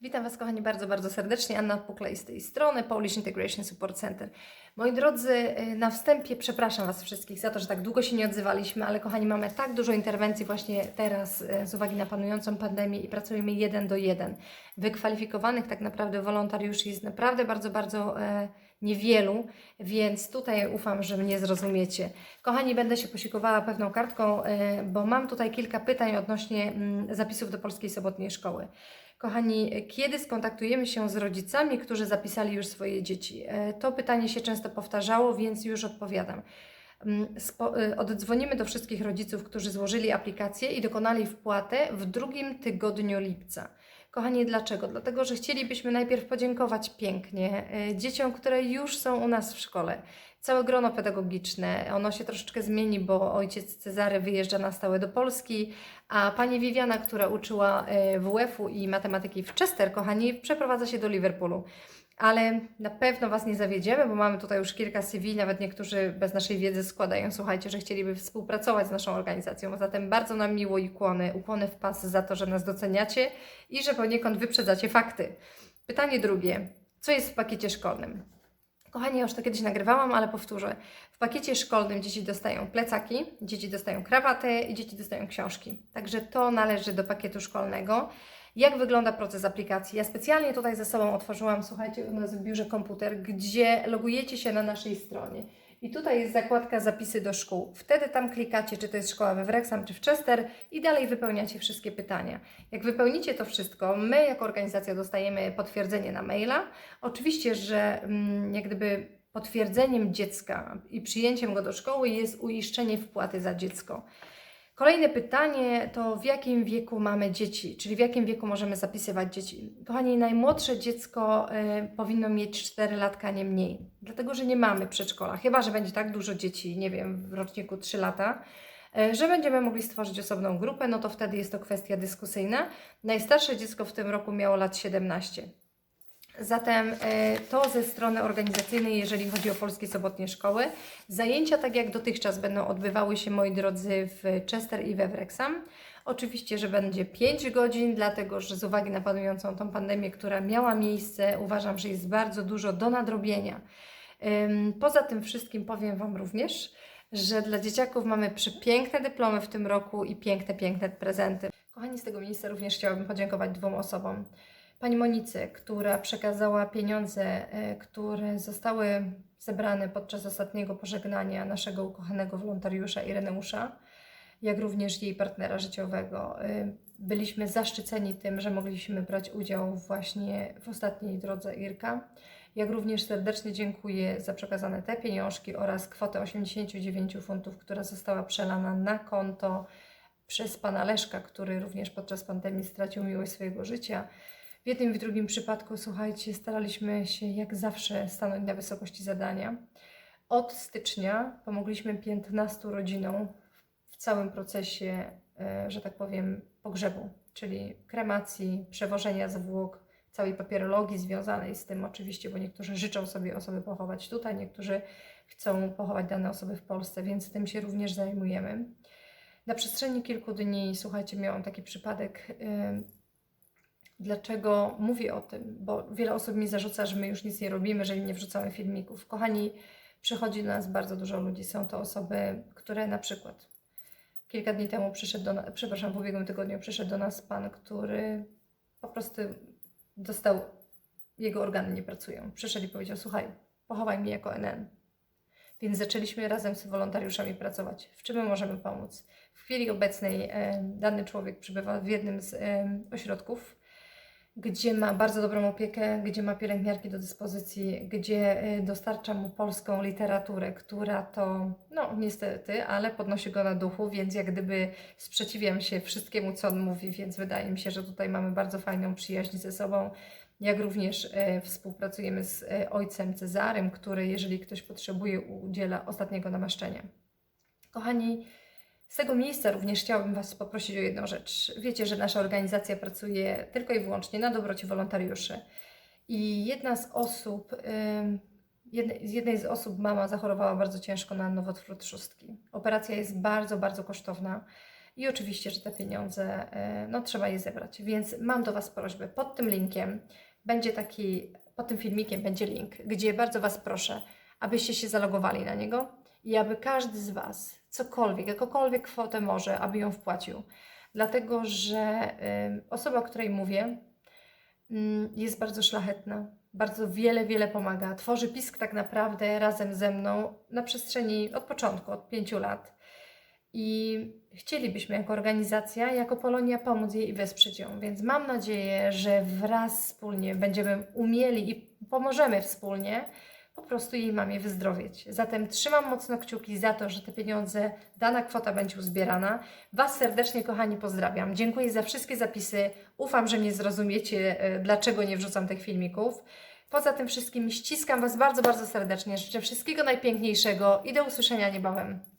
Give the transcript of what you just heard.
Witam Was, kochani, bardzo, bardzo serdecznie. Anna Puklej z tej strony, Polish Integration Support Center. Moi drodzy, y, na wstępie przepraszam Was wszystkich za to, że tak długo się nie odzywaliśmy, ale kochani, mamy tak dużo interwencji właśnie teraz y, z uwagi na panującą pandemię i pracujemy jeden do jeden. Wykwalifikowanych tak naprawdę wolontariuszy jest naprawdę bardzo, bardzo e, niewielu, więc tutaj ufam, że mnie zrozumiecie. Kochani, będę się posiłkowała pewną kartką, e, bo mam tutaj kilka pytań odnośnie mm, zapisów do Polskiej Sobotniej Szkoły. Kochani, kiedy skontaktujemy się z rodzicami, którzy zapisali już swoje dzieci? E, To pytanie się często powtarzało, więc już odpowiadam. Mm, Spo, y, oddzwonimy do wszystkich rodziców, którzy złożyli aplikację i dokonali wpłatę w drugim tygodniu lipca. Kochani, dlaczego? Dlatego, że chcielibyśmy najpierw podziękować pięknie y, dzieciom, które już są u nas w szkole. Całe grono pedagogiczne, ono się troszeczkę zmieni, bo ojciec Cezary wyjeżdża na stałe do Polski, a pani Viviana, która uczyła y, WF-u i matematyki w Chester, kochani, przeprowadza się do Liverpoolu. Ale na pewno Was nie zawiedziemy, bo mamy tutaj już kilka CV, nawet niektórzy bez naszej wiedzy składają, słuchajcie, że chcieliby współpracować z naszą organizacją. Zatem bardzo nam miło i ukłony, ukłony w pas za to, że nas doceniacie i że poniekąd wyprzedzacie fakty. Pytanie drugie. Co jest w pakiecie szkolnym? Kochani, ja już to kiedyś nagrywałam, ale powtórzę. W pakiecie szkolnym dzieci dostają plecaki, dzieci dostają krawaty i dzieci dostają książki. Także to należy do pakietu szkolnego. Jak wygląda proces aplikacji? Ja specjalnie tutaj ze sobą otworzyłam, słuchajcie, u nas w biurze komputer, gdzie logujecie się na naszej stronie. I tutaj jest zakładka zapisy do szkół. Wtedy tam klikacie, czy to jest szkoła we Wrexham, czy w Chester i dalej wypełniacie wszystkie pytania. Jak wypełnicie to wszystko, my jako organizacja dostajemy potwierdzenie na maila. Oczywiście, że mm, jak gdyby potwierdzeniem dziecka i przyjęciem go do szkoły jest uiszczenie wpłaty za dziecko. Kolejne pytanie to w jakim wieku mamy dzieci, czyli w jakim wieku możemy zapisywać dzieci. Kochani, najmłodsze dziecko y, powinno mieć 4 latka, nie mniej, dlatego że nie mamy przedszkola, chyba że będzie tak dużo dzieci, nie wiem, w roczniku 3 lata, y, że będziemy mogli stworzyć osobną grupę, no to wtedy jest to kwestia dyskusyjna. Najstarsze dziecko w tym roku miało lat 17. Zatem e, to ze strony organizacyjnej, jeżeli chodzi o polskie sobotnie szkoły. Zajęcia, tak jak dotychczas, będą odbywały się, moi drodzy, w Chester i we Wrexham. Oczywiście, że będzie 5 godzin, dlatego że z uwagi na panującą tą pandemię, która miała miejsce, uważam, że jest bardzo dużo do nadrobienia. Poza tym wszystkim powiem Wam również, że dla dzieciaków mamy przepiękne dyplomy w tym roku i piękne, piękne prezenty. Kochani, z tego miejsca również chciałabym podziękować dwóm osobom. Pani Monicy, która przekazała pieniądze, e, które zostały zebrane podczas ostatniego pożegnania naszego ukochanego wolontariusza Ireneusza, jak również jej partnera życiowego. E, Byliśmy zaszczyceni tym, że mogliśmy brać udział właśnie w ostatniej drodze Irka. Jak również serdecznie dziękuję za przekazane te pieniążki oraz kwotę 89 funtów, która została przelana na konto przez pana Leszka, który również podczas pandemii stracił miłość swojego życia. W jednym i w drugim przypadku, słuchajcie, staraliśmy się jak zawsze stanąć na wysokości zadania. Od stycznia pomogliśmy 15 rodzinom w całym procesie, e, że tak powiem, pogrzebu, czyli kremacji, przewożenia zwłok, całej papierologii związanej z tym oczywiście, bo niektórzy życzą sobie osoby pochować tutaj, niektórzy chcą pochować dane osoby w Polsce, więc tym się również zajmujemy. Na przestrzeni kilku dni, słuchajcie, miałam taki przypadek. Dlaczego mówię o tym? Bo wiele osób mi zarzuca, że my już nic nie robimy, że nie wrzucamy filmików. Kochani, przychodzi do nas bardzo dużo ludzi. Są to osoby, które na przykład kilka dni temu przyszedł do nas, przepraszam, w ubiegłym tygodniu przyszedł do nas pan, który po prostu dostał, jego organy nie pracują. Przyszedł i powiedział, słuchaj, pochowaj mnie jako NN. Więc zaczęliśmy razem z wolontariuszami pracować. W czym my możemy pomóc? W chwili obecnej e, dany człowiek przebywa w jednym z e, ośrodków, gdzie ma bardzo dobrą opiekę, gdzie ma pielęgniarki do dyspozycji, gdzie y, dostarcza mu polską literaturę, która to, no niestety, ale podnosi go na duchu, więc jak gdyby sprzeciwiam się wszystkiemu, co on mówi, więc wydaje mi się, że tutaj mamy bardzo fajną przyjaźń ze sobą. Jak również e, współpracujemy z e, ojcem Cezarym, który, jeżeli ktoś potrzebuje, udziela ostatniego namaszczenia. Kochani, z tego miejsca również chciałabym Was poprosić o jedną rzecz. Wiecie, że nasza organizacja pracuje tylko i wyłącznie na dobroci wolontariuszy. I jedna z osób, ym, jedne, z jednej z osób mama zachorowała bardzo ciężko na nowotwór trzustki. Operacja jest bardzo, bardzo kosztowna. i oczywiście, że te pieniądze, e, no trzeba je zebrać. Więc mam do Was prośbę, pod tym linkiem będzie taki, pod tym filmikiem będzie link, gdzie bardzo Was proszę, abyście się zalogowali na niego i aby każdy z Was cokolwiek, jakąkolwiek kwotę może, aby ją wpłacił. Dlatego, że osoba, o której mówię, ym, jest bardzo szlachetna, bardzo wiele, wiele pomaga. Tworzy pisk tak naprawdę razem ze mną na przestrzeni od początku, od pięciu lat. I chcielibyśmy jako organizacja, jako Polonia pomóc jej i wesprzeć ją. Więc mam nadzieję, że wraz wspólnie będziemy umieli i pomożemy wspólnie prostu jej mamie wyzdrowieć. Zatem trzymam mocno kciuki za to, że te pieniądze, dana kwota będzie uzbierana. Was serdecznie, kochani, pozdrawiam. Dziękuję za wszystkie zapisy. Ufam, że mnie zrozumiecie, e, dlaczego nie wrzucam tych filmików. Poza tym wszystkim ściskam Was bardzo, bardzo serdecznie. Życzę wszystkiego najpiękniejszego i do usłyszenia niebawem.